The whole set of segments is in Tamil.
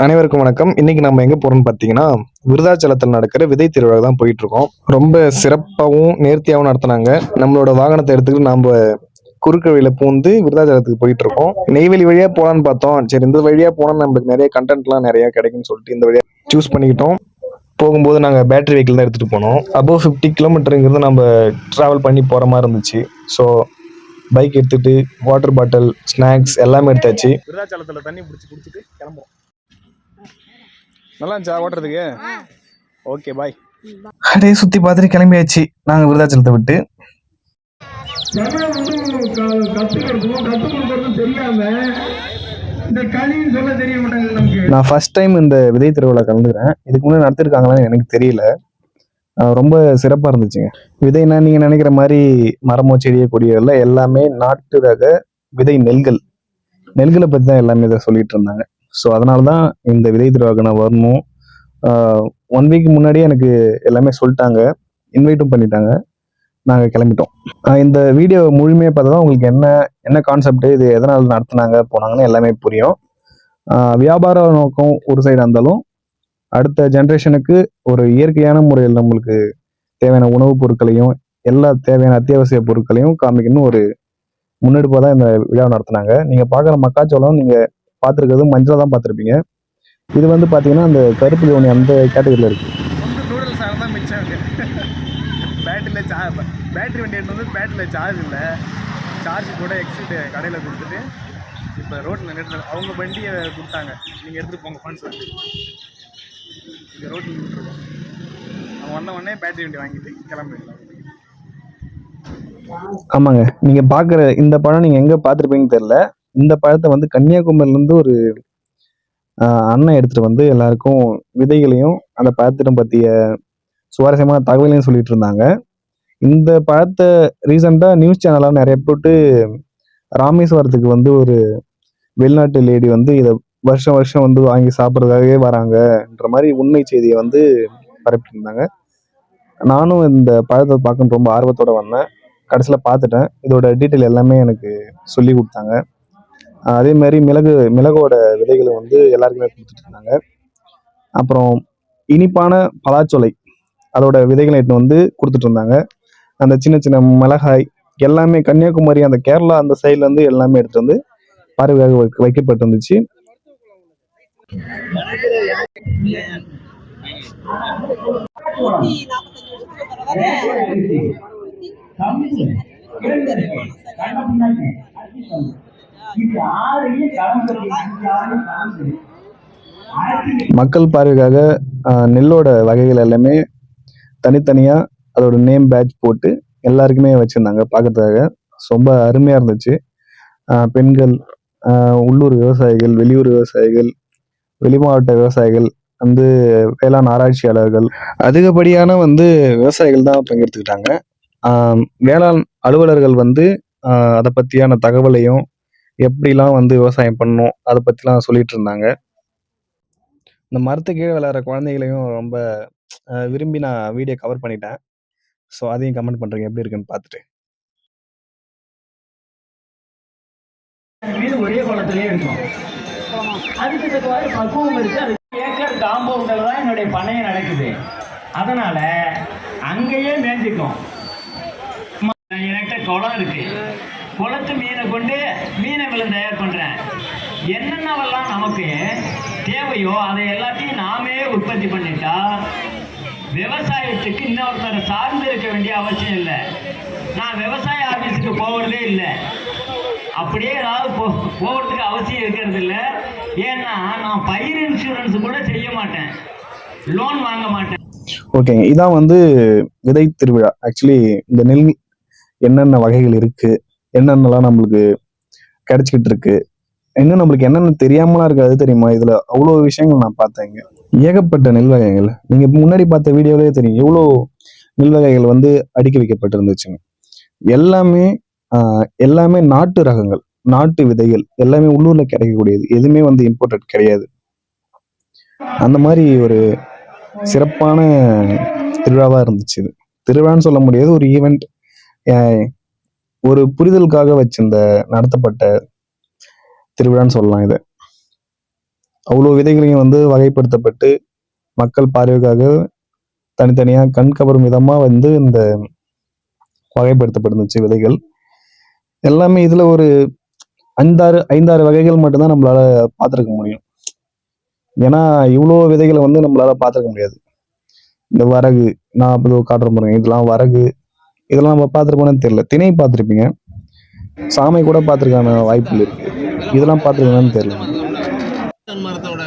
அனைவருக்கும் வணக்கம். இன்னைக்கு நம்ம எங்க போறோம்னு பாத்தீங்கன்னா விருதாச்சலத்தில் நடக்கிற விதை திருவிழா தான் போயிட்டு இருக்கோம் ரொம்ப சிறப்பாகவும் நேர்த்தியாகவும் நடத்தினாங்க. நம்மளோட வாகனத்தை எடுத்துக்கிட்டு நாம குறுக்கு வழியில பூந்து விருதாச்சலத்துக்கு போயிட்டு இருக்கோம் நெய்வேலி வழியா போலான்னு பார்த்தோம். சரி இந்த வழியா போனா நம்மளுக்கு நிறைய கண்டென்ட்லாம் நிறைய கிடைக்கும்னு சொல்லிட்டு இந்த வழியா சூஸ் பண்ணிக்கிட்டோம். போகும்போது நாங்கள் பேட்டரி வெஹிக்கிள் தான் எடுத்துகிட்டு போனோம். அபோவ் ஃபிஃப்டி கிலோமீட்டருங்கிறது நம்ம ட்ராவல் பண்ணி போகிற மாதிரி இருந்துச்சு. ஸோ பைக் எடுத்துகிட்டு வாட்டர் பாட்டில் ஸ்நாக்ஸ் எல்லாமே எடுத்தாச்சு. விருதாச்சலத்தில் தண்ணி பிடிச்சி குடிச்சிட்டு கிளம்புறோம். நல்லா இருந்துச்சா ஓட்டுறதுக்கு? ஓகே பாய் அப்படியே சுற்றி பார்த்துட்டு கிளம்பியாச்சு. நாங்கள் விருதாச்சலத்தை விட்டு. நான் ஃபர்ஸ்ட் டைம் இந்த விதை திருவிழா கலந்துக்கிறேன். இதுக்கு முன்னாடி நடத்திருக்காங்களான்னு எனக்கு தெரியல. ரொம்ப சிறப்பாக இருந்துச்சுங்க. விதைனா நீங்கள் நினைக்கிற மாதிரி மரமோ செடியோ கொடியோ இல்லை எல்லாமே நாட்டு ரக விதை நெல்கள். நெல்களை பற்றி தான் எல்லாமே இதை சொல்லிட்டு இருந்தாங்க. ஸோ அதனால தான் இந்த விதை திருவிழாக்கு நான் வரணும் ஒன் வீக் முன்னாடியே எனக்கு எல்லாமே சொல்லிட்டாங்க. இன்வைட்டும் பண்ணிட்டாங்க. நாங்கள் கிளம்பிட்டோம். இந்த வீடியோ முழுமையாக பார்த்தா தான் உங்களுக்கு என்ன என்ன கான்செப்ட் இது எதனால் நடத்துனாங்க போனாங்கன்னு எல்லாமே புரியும். வியாபார நோக்கம் ஒரு சைடு இருந்தாலும் அடுத்த ஜென்ரேஷனுக்கு ஒரு இயற்கையான முறையில் நம்மளுக்கு தேவையான உணவுப் பொருட்களையும் எல்லா தேவையான அத்தியாவசிய பொருட்களையும் காமிக்கணும் ஒரு முன்னெடுப்பாக தான் இந்த விழாவை நடத்துனாங்க. நீங்கள் பார்க்குற மக்காச்சோளம் நீங்கள் பார்த்துருக்கிறது மஞ்சள் தான் பார்த்துருப்பீங்க. இது வந்து பார்த்தீங்கன்னா அந்த கருப்பு ஜோனி அந்த கேட்டகரியில் இருக்கு. ஒன்று நூடுல்ஸ் தான் மிச்சம் பேட்டரியில் சா பேட்டரி வண்டி வந்து பேட்டரியில் சார்ஜ் இல்லை. சார்ஜ் கூட எக்ஸிட் கடையில் கொடுத்துட்டு இப்போ ரோட்டில் நிறுத்த அவங்க வண்டியை கொடுத்தாங்க. நீங்கள் எடுத்துகிட்டு போங்க ஃபண்ட் சொல்லிட்டு இங்கே ரோட்டில் நின்றுருக்கோம் அவங்க வந்த உடனே பேட்டரி வண்டி வாங்கிட்டு கிளம்பிடலாம் ஆமாங்க. நீங்கள் பார்க்குற இந்த பழம் நீங்கள் எங்கே பார்த்துருப்பீங்கன்னு தெரில இந்த பழத்தை வந்து கன்னியாகுமரியிலேருந்து ஒரு அண்ணன் எடுத்துகிட்டு வந்து எல்லாருக்கும் விதைகளையும் அந்த பழத்திடம் பற்றிய சுவாரஸ்யமான தகவலையும் சொல்லிட்டு இருந்தாங்க. இந்த பழத்தை ரீசெண்டாக நியூஸ் சேனலாக நிறைய போட்டு ராமேஸ்வரத்துக்கு வந்து ஒரு வெளிநாட்டு லேடி வந்து இதை வருஷம் வருஷம் வந்து வாங்கி சாப்பிட்றதுக்காகவே வராங்கன்ற மாதிரி உண்மை செய்தியை வந்து பரப்பிட்டு இருந்தாங்க நானும் இந்த பழத்தை பார்க்கணும் ரொம்ப ஆர்வத்தோடு வந்தேன். கடைசியில் பார்த்துட்டேன். இதோட டீட்டெயில் எல்லாமே எனக்கு சொல்லி கொடுத்தாங்க. அதே மாதிரி மிளகு மிளகோட விதைகளை வந்து எல்லாருக்குமே கொடுத்துட்டு இருந்தாங்க அப்புறம் இனிப்பான பலாச்சொலை அதோட விதைகளை எடுத்து வந்து கொடுத்துட்டு இருந்தாங்க அந்த சின்ன சின்ன மிளகாய் எல்லாமே கன்னியாகுமரி அந்த கேரளா அந்த சைட்லேருந்து எல்லாமே எடுத்துட்டு வந்து பார்வையாக வைக்க- வைக்கப்பட்டிருந்துச்சு. மக்கள் பார்வைக்காக நெல்லோட வகைகள் எல்லாமே தனித்தனியா அதோட நேம் பேட்ச் போட்டு எல்லாருக்குமே வச்சிருந்தாங்க பார்க்கறதுக்காக. ரொம்ப அருமையா இருந்துச்சு. பெண்கள் உள்ளூர் விவசாயிகள் வெளியூர் விவசாயிகள் வெளி மாவட்ட விவசாயிகள் வந்து வேளாண் ஆராய்ச்சியாளர்கள் அதிகப்படியான வந்து விவசாயிகள் தான் பங்கெடுத்துக்கிட்டாங்க. வேளாண் அலுவலர்கள் வந்து அதை பற்றியான தகவலையும் எப்படிலாம் வந்து விவசாயம் பண்ணணும் அதை பற்றிலாம் சொல்லிட்டு இருந்தாங்க. இந்த மரத்து கீழே விளையாடுற குழந்தைகளையும் ரொம்ப விரும்பி நான் வீடியோ கவர் பண்ணிட்டேன். ஸோ அதையும் கமெண்ட் பண்ணுறீங்க எப்படி இருக்குன்னு பார்த்துட்டு. மீது ஒரே குளத்திலே இருக்கும். அதுக்கு தக்கவாறு பக்குவம் இருக்கு. அது ஏக்கர் காம்பவுண்டில் தான் என்னுடைய பண்ணையம் நடக்குது. அதனால அங்கேயே மேஞ்சிக்கும் என்கிட்ட குளம் இருக்கு. குளத்து மீனை கொண்டு மீனை விலை தயார் பண்ணுறேன் என்னென்னவெல்லாம் நமக்கு தேவையோ அதை எல்லாத்தையும் நாமே உற்பத்தி பண்ணிட்டா விவசாயத்துக்கு இன்னொருத்தரை சார்ந்து இருக்க வேண்டிய அவசியம் இல்லை. நான் விவசாய ஆஃபீஸுக்கு போகிறதே இல்லை. அப்படியே ஏதாவது போ போகிறதுக்கு அவசியம் இருக்கிறது இல்லை. ஏன்னா நான் பயிர் இன்சூரன்ஸ் கூட செய்ய மாட்டேன். லோன் வாங்க மாட்டேன். ஓகேங்க இதான் வந்து விதை திருவிழா. ஆக்சுவலி இந்த நெல் என்னென்ன வகைகள் இருக்குது என்னென்னலாம் நம்மளுக்கு கிடைச்சிக்கிட்டு இருக்கு? இன்னும் நம்மளுக்கு என்னென்ன தெரியாமலாம் இருக்காது அது தெரியுமா? இதுல அவ்வளோ விஷயங்கள் நான் பார்த்தேங்க ஏகப்பட்ட நெல் வகைகள் நீங்க முன்னாடி பார்த்த வீடியோலயே தெரியும். எவ்வளோ நெல் வகைகள் வந்து அடுக்கி வைக்கப்பட்டிருந்துச்சுங்க. எல்லாமே எல்லாமே நாட்டு ரகங்கள். நாட்டு விதைகள். எல்லாமே உள்ளூர்ல கிடைக்கக்கூடியது. எதுவுமே வந்து இம்போர்ட்டட் கிடையாது. அந்த மாதிரி ஒரு சிறப்பான திருவிழாவா இருந்துச்சு இது. திருவிழான்னு சொல்ல முடியாது. ஒரு ஈவெண்ட் ஒரு புரிதலுக்காக வச்சிருந்த நடத்தப்பட்ட திருவிழான்னு சொல்லலாம் இதை. அவ்வளோ விதைகளையும் வந்து வகைப்படுத்தப்பட்டு மக்கள் பார்வைக்காக தனித்தனியாக கண் கவரும் விதமாக வந்து இந்த வகைப்படுத்தப்பட்டிருந்துச்சு விதைகள். எல்லாமே இதில் ஒரு ஐந்தாறு ஐந்தாறு வகைகள் மட்டும்தான் நம்மளால பார்த்துருக்க முடியும். ஏன்னா இவ்வளோ விதைகளை வந்து நம்மளால பார்த்துருக்க முடியாது. இந்த வரகு நான் இப்போ காட்டுற பாருங்க இதெல்லாம் வரகு இதெல்லாம் நம்ம பார்த்துருப்போம்னு தெரியல. திணை பார்த்துருப்பீங்க. சாமை கூட பார்த்துருக்கான வாய்ப்புகள் இருக்கு. இதெல்லாம் பார்த்துருக்கானு தெரியல. மரத்தோட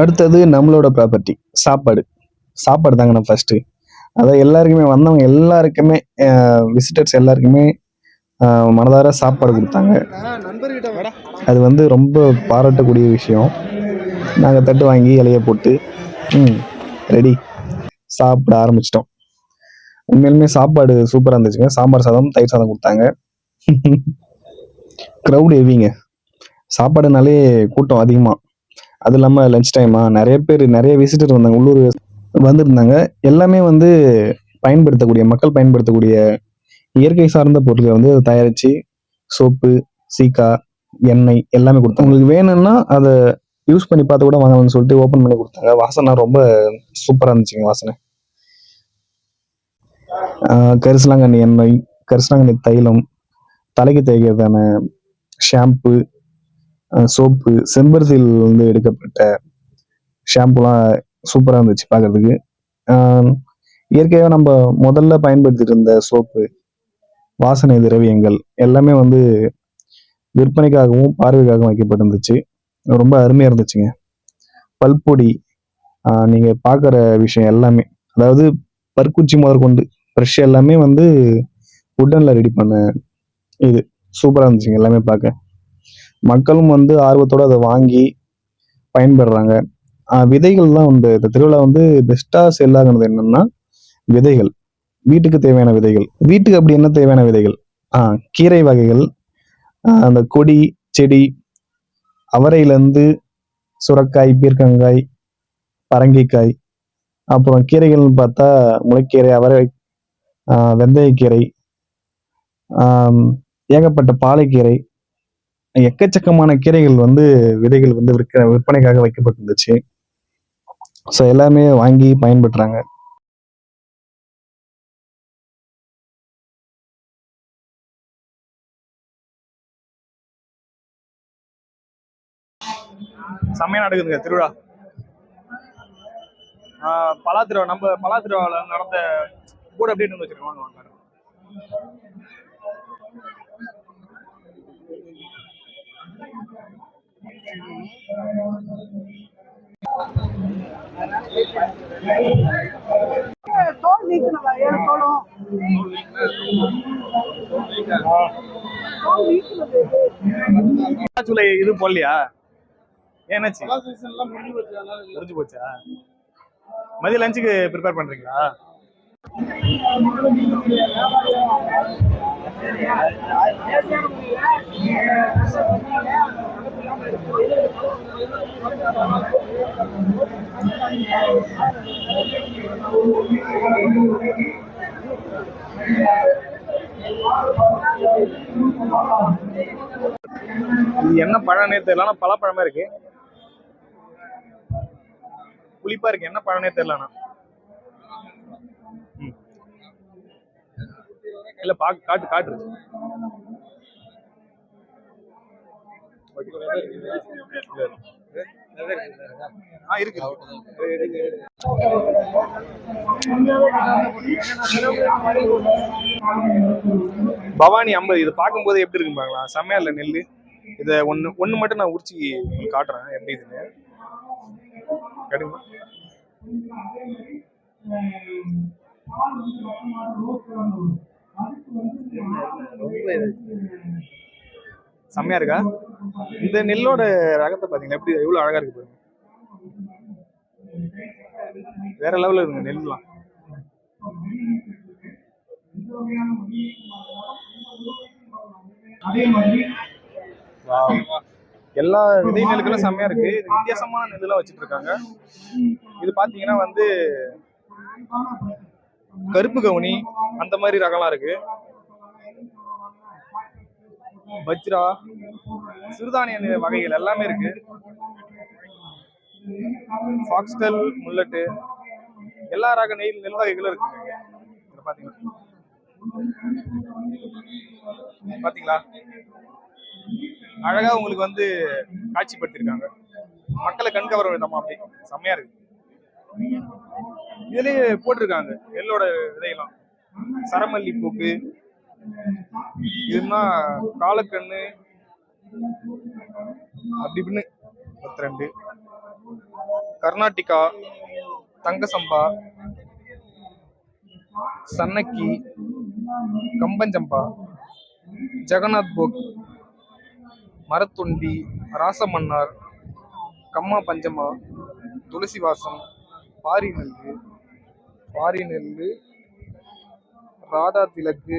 அடுத்தது நம்மளோட ப்ராப்பர்ட்டி சாப்பாடு. சாப்பாடு தாங்க நான் ஃபஸ்ட்டு அதான் எல்லாருக்குமே வந்தவங்க எல்லாருக்குமே விசிட்டர்ஸ் எல்லாருக்குமே மனதார சாப்பாடு கொடுத்தாங்க. அது வந்து ரொம்ப பாராட்டக்கூடிய விஷயம். நாங்கள் தட்டு வாங்கி இலைய போட்டு ம் ரெடி சாப்பிட ஆரம்பிச்சிட்டோம். உண்மையிலுமே சாப்பாடு சூப்பராக இருந்துச்சுங்க. சாம்பார் சாதம் தயிர் சாதம் கொடுத்தாங்க. க்ரௌட் ஹெவிங்க சாப்பாடுனாலே கூட்டம் அதிகமாக அது இல்லாமல் லஞ்ச் டைமா நிறைய பேர் நிறைய விசிட்டர் வந்தாங்க உள்ளூர் வந்திருந்தாங்க. எல்லாமே வந்து பயன்படுத்தக்கூடிய மக்கள் பயன்படுத்தக்கூடிய இயற்கை சார்ந்த பொருட்களை வந்து தயாரித்து சோப்பு சீக்கா எண்ணெய் எல்லாமே கொடுத்தாங்க. உங்களுக்கு வேணும்னா அதை யூஸ் பண்ணி பார்த்து கூட வாங்கலாம்னு சொல்லிட்டு ஓப்பன் பண்ணி கொடுத்தாங்க. வாசனை ரொம்ப சூப்பராக இருந்துச்சுங்க வாசனை. கரிசலாங்கண்ணி எண்ணெய் கரிசலாங்கண்ணி தைலம் தலைக்கு தேய்க்கிறதான ஷாம்பு சோப்பு செம்பருத்தியில் வந்து எடுக்கப்பட்ட ஷாம்புலாம் சூப்பராக இருந்துச்சு பார்க்கறதுக்கு இயற்கையாக நம்ம முதல்ல பயன்படுத்திட்டு இருந்த சோப்பு வாசனை திரவியங்கள் எல்லாமே வந்து விற்பனைக்காகவும் பார்வைக்காகவும் வைக்கப்பட்டிருந்துச்சு. ரொம்ப அருமையாக இருந்துச்சுங்க. பல்பொடி நீங்கள் பார்க்குற விஷயம் எல்லாமே அதாவது பற்குச்சி முதற்கொண்டு ப்ரெஷ் எல்லாமே வந்து உட்டனில் ரெடி பண்ண இது. சூப்பராக இருந்துச்சுங்க எல்லாமே பார்க்க மக்களும் வந்து ஆர்வத்தோடு அதை வாங்கி பயன்படுறாங்க. விதைகள் தான் வந்து இந்த திருவிழா வந்து பெஸ்ட்டாக செல்லாகிறது என்னென்னா விதைகள். வீட்டுக்கு தேவையான விதைகள். வீட்டுக்கு அப்படி என்ன தேவையான விதைகள்? ஆ கீரை வகைகள் அந்த கொடி செடி அவரையிலேருந்து சுரக்காய் பீர்க்கங்காய் பரங்கிக்காய் அப்புறம் கீரைகள்னு பார்த்தா முளைக்கீரை அவரை வெந்தயக்கீரை ஏகப்பட்ட பாலைக்கீரை எக்கச்சக்கமான கீரைகள் வந்து விதைகள் வந்து விற்க விற்பனைக்காக வைக்கப்பட்டிருந்துச்சு. ஸோ எல்லாமே வாங்கி பயன்படுறாங்க செம்மையா நடக்குதுங்க திருவிழா. ஆஹ் நம்ம பலாத்திருவாவில் நடந்த கூட அப்படியே வந்து வச்சிருக்கோம் வாங்க வாங்க ஜூலை இது போடலையா ஏன்னாச்சு முடிஞ்சு போச்சா மதிய லஞ்சுக்கு ப்ரிப்பேர் பண்றீங்களா? இது என்ன பழம்னே தெரியல ஆனா பழப்பழமா இருக்கு. புளிப்பா இருக்கு. என்ன பழம்னே தெரியலண்ணா ஆனா ம். இல்ல பாக்கு காட்டு காட்டு. ஆ இருக்கு பவானி ஐம்பது இது பார்க்கும்போது எப்படி இருக்கு பாங்களா செம்மையா இல்ல நெல் இதை ஒன்று ஒன்று மட்டும் நான் உரிச்சி உங்களுக்கு காட்டுறேன் எப்படி இதுன்னு கிடைக்குமா செம்மையா இருக்கா? இந்த நெல்லோட ரகத்தை பாத்தீங்களா? எப்படி எவ்வளவு அழகா இருக்கு பாருங்க. வேற லெவலில் இருக்கு நெல்லாம். எல்லா விதை நெல்லுகளும் செம்மையா இருக்கு. இது வித்தியாசமான நெல்லாம் வச்சுட்டு இருக்காங்க. இது பாத்தீங்கன்னா வந்து கருப்பு கவுனி அந்த மாதிரி ரகம்லாம் இருக்கு. பஜ்ரா சிறுதானிய வகைகள் எல்லாமே இருக்கு. ஃபாக்ஸ்டல் முல்லட்டு எல்லா ரக நெல் நெல் வகைகளும் இருக்கு. பாத்தீங்கன்னா பாத்தீங்களா? அழகா உங்களுக்கு வந்து காட்சிப்படுத்திருக்காங்க மக்களை கண்கவர விதமா அப்படி. செம்மையா இருக்கு. இதுலயே போட்டிருக்காங்க நெல்லோட விதையெல்லாம். சரமல்லி பூக்கு இதுனா காலக்கண்ணு அப்படி இப்படின்னு பத்து ரெண்டு. கர்நாடிகா தங்கசம்பா சன்னக்கி கம்பஞ்சம்பா ஜெகநாத் போக் மரத்துண்டி ராசமன்னார் கம்மா பஞ்சமா துளசி வாசம் பாரி நெல் பாரி நெல் ராதா திலக்கு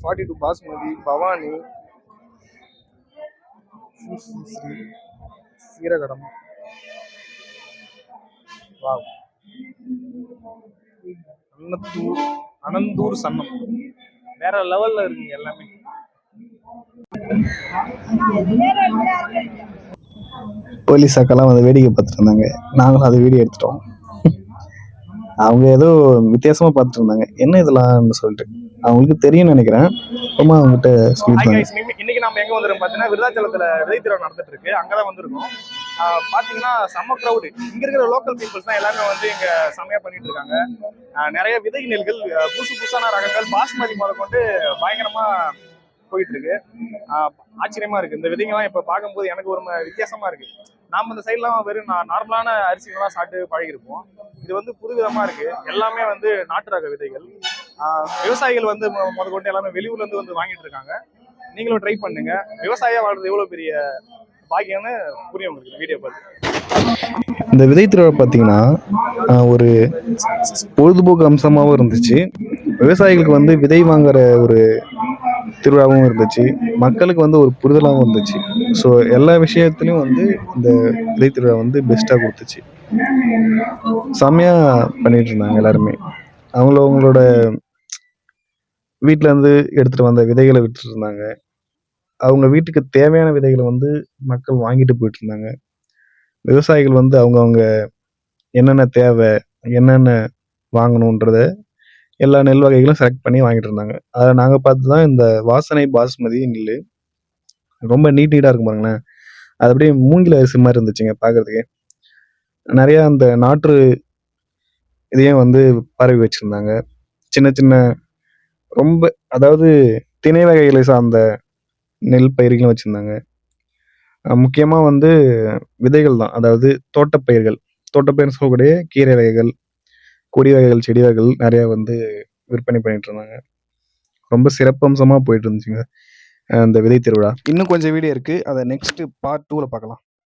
ஃபார்ட்டி டூ பாஸ்மதி பவானி ஸ்ரீ சீரகடம். வாவ். அன்னத்தூர் அனந்தூர் சன்னம். வேற லெவல்ல இருக்குங்க எல்லாமே. போலீஸ் அக்காலாம் வந்து வேடிக்கை பார்த்துட்டு இருந்தாங்க. நாங்களும் அதை வீடியோ எடுத்துட்டோம். அவங்க ஏதோ வித்தியாசமா பார்த்துட்டு இருந்தாங்க. என்ன இதெல்லாம்னு சொல்லிட்டு. அவங்களுக்கு தெரியும்னு நினைக்கிறேன். அப்புறமா அவங்ககிட்ட கைஸ் இன்னைக்கு நம்ம எங்க வந்திருக்கோம்? பார்த்தீங்கன்னா விருதாச்சலத்துல விதை திருவிழா நடந்துட்டு இருக்கு அங்கதான் வந்திருக்கோம். பாத்தீங்கன்னா செம்ம க்ரௌடு இங்க இருக்கிற லோக்கல் பீப்புள்ஸ் தான் எல்லாமே வந்து இங்க செம்மையா பண்ணிட்டு இருக்காங்க. நிறைய விதை நெல்கள் புதுசு புதுசான ரகங்கள் பாஸ்மதி முத கொண்டு பயங்கரமா போயிட்டு இருக்கு ஆச்சரியமா இருக்கு. இந்த விதைங்கெல்லாம் இப்ப பார்க்கும்போது எனக்கு ஒரு வித்தியாசமா இருக்கு. நாம இந்த சைட்லாம் வெறும் நார்மலான அரிசிகள்லாம் சாப்பிட்டு பழகிருப்போம். இது வந்து புதுவிதமா இருக்கு. எல்லாமே வந்து நாட்டு ரக விதைகள். விவசாயிகள் வந்து முதற்கொண்டு கொண்டு எல்லாமே வெளியூர்ல இருந்து வந்து வாங்கிட்டு இருக்காங்க. நீங்களும் ட்ரை பண்ணுங்க. விவசாயியா வாழ்றது எவ்வளவு பெரிய பாக்கியம்னு புரியும் உங்களுக்கு வீடியோ பார்த்து. இந்த விதை திருவிழா பார்த்தீங்கன்னா ஒரு பொழுதுபோக்கு அம்சமாகவும் இருந்துச்சு. விவசாயிகளுக்கு வந்து விதை வாங்குற ஒரு திருவிழாவும் இருந்துச்சு. மக்களுக்கு வந்து ஒரு புரிதலாகவும் இருந்துச்சு ஸோ எல்லா விஷயத்துலையும் வந்து இந்த விதை திருவிழா வந்து பெஸ்ட்டாக கொடுத்துச்சு. செம்மையாக பண்ணிகிட்டு இருந்தாங்க எல்லாருமே. அவங்கள அவங்களோட வீட்டிலேருந்து இருந்து வந்த விதைகளை விட்டுட்டு இருந்தாங்க. அவங்க வீட்டுக்கு தேவையான விதைகளை வந்து மக்கள் வாங்கிட்டு போயிட்டு இருந்தாங்க. விவசாயிகள் வந்து அவங்கவுங்க என்னென்ன தேவை என்னென்ன வாங்கணுன்றத எல்லா நெல் வகைகளும் செலக்ட் பண்ணி வாங்கிட்டு இருந்தாங்க. அதை நாங்கள் பார்த்து தான் இந்த வாசனை பாஸ்மதி நெல் ரொம்ப நீட் நீட்டாக இருக்கும் பாருங்களேன். அது அப்படியே மூங்கில் அரிசி மாதிரி இருந்துச்சுங்க பார்க்குறதுக்கு. நிறையா அந்த நாற்று இதையும் வந்து பரவி வச்சுருந்தாங்க. சின்ன சின்ன ரொம்ப அதாவது திணை வகைகளை சார்ந்த நெல் பயிர்களும் வச்சுருந்தாங்க. முக்கியமாக வந்து விதைகள் தான். அதாவது தோட்டப்பயிர்கள். தோட்டப்பயிர்னு சொல்லக்கூடிய கீரை வகைகள் கொடி வகைகள் செடி வகைகள் நிறையா வந்து விற்பனை பண்ணிட்டு இருந்தாங்க. ரொம்ப சிறப்பம்சமாக போயிட்டு இருந்துச்சுங்க அந்த விதை திருவிழா. இன்னும் கொஞ்சம் வீடியோ இருக்குது அதை நெக்ஸ்ட்டு பார்ட் டூவில் பார்க்கலாம்.